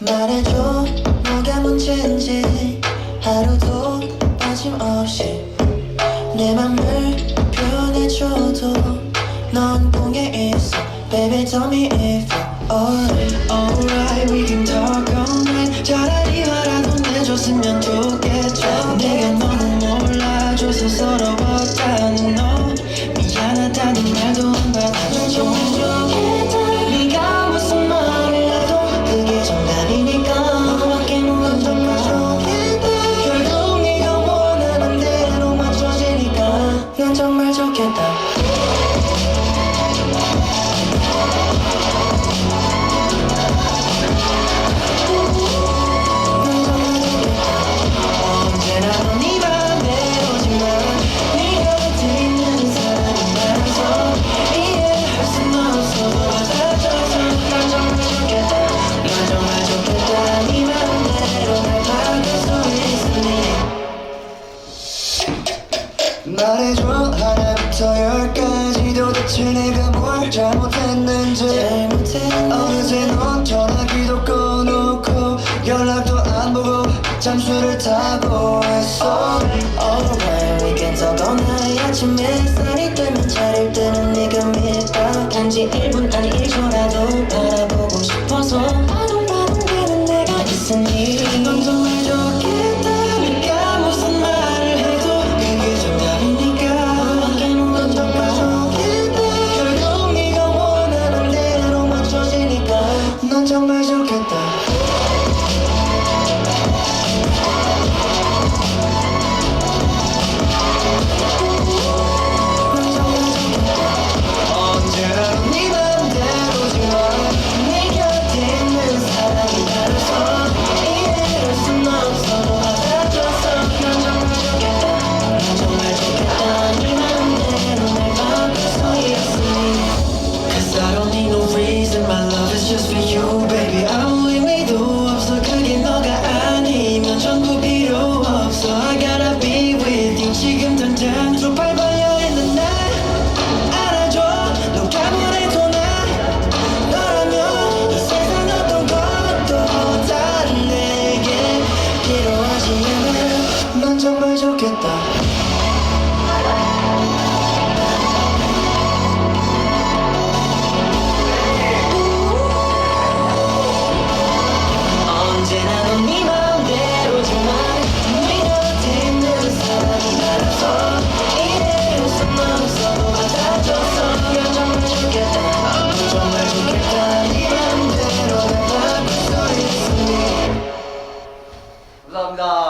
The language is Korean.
말해줘 뭐가 문제인지 하루도 빠짐없이 내 맘을 표현해줘도 넌 붕괴 있어 Baby tell me if you're alright Alright we can talk all night 차라리 화라도 내줬으면 돼 the 대체 내가 뭘 잘못했는지 어느새 넌 전화기도 꺼놓고 연락도 안 보고 잠수를 타고 있어. Alright we can talk all night 아침 햇살이 뜨면 차를 뜨는 네가 밀까 단지 1분 아니 1초라도 정말 좋겠다. Allah.